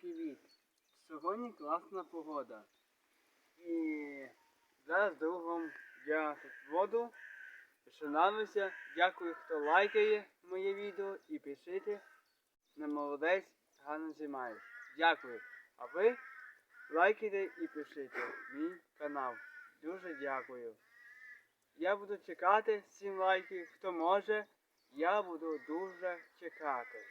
Привіт! Сьогодні класна погода. І зараз другом я тут воду. Починаємося. Дякую, хто лайкає моє відео і пишіть на молодець гарно займаєш. Дякую. А ви лайкайте і пишіть мій канал. Дуже дякую. Я буду чекати 7 лайків. Хто може, я буду дуже чекати.